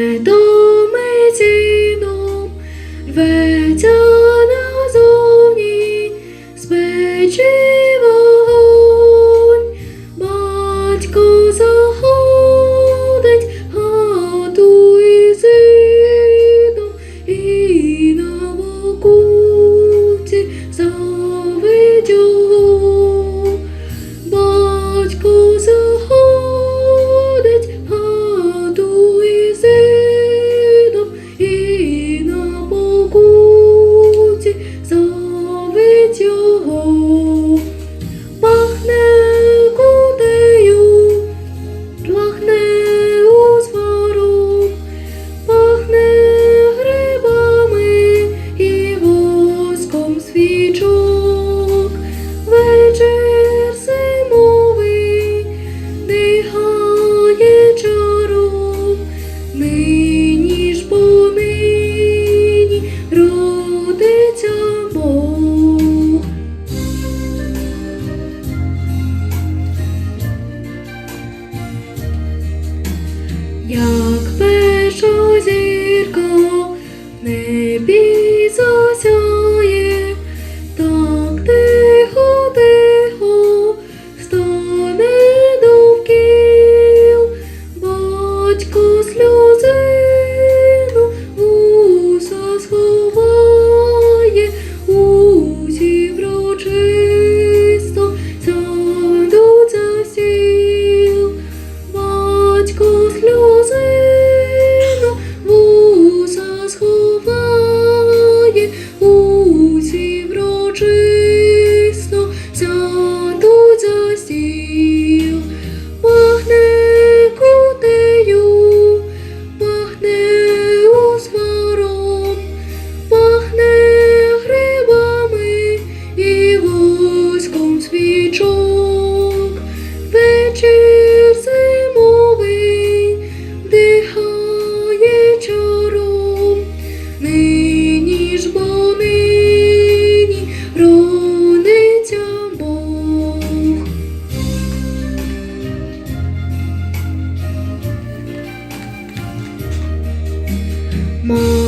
Ведомий діном, ведомий bebê. more.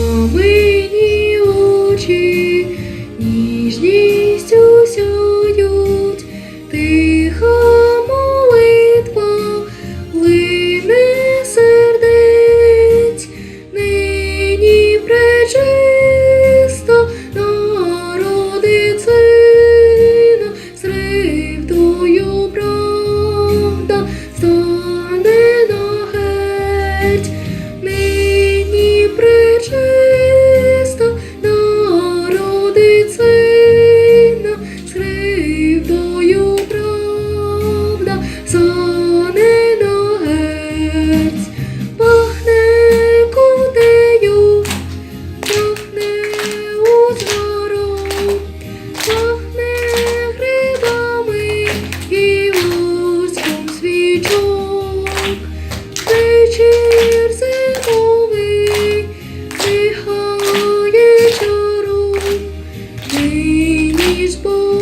Lisboa.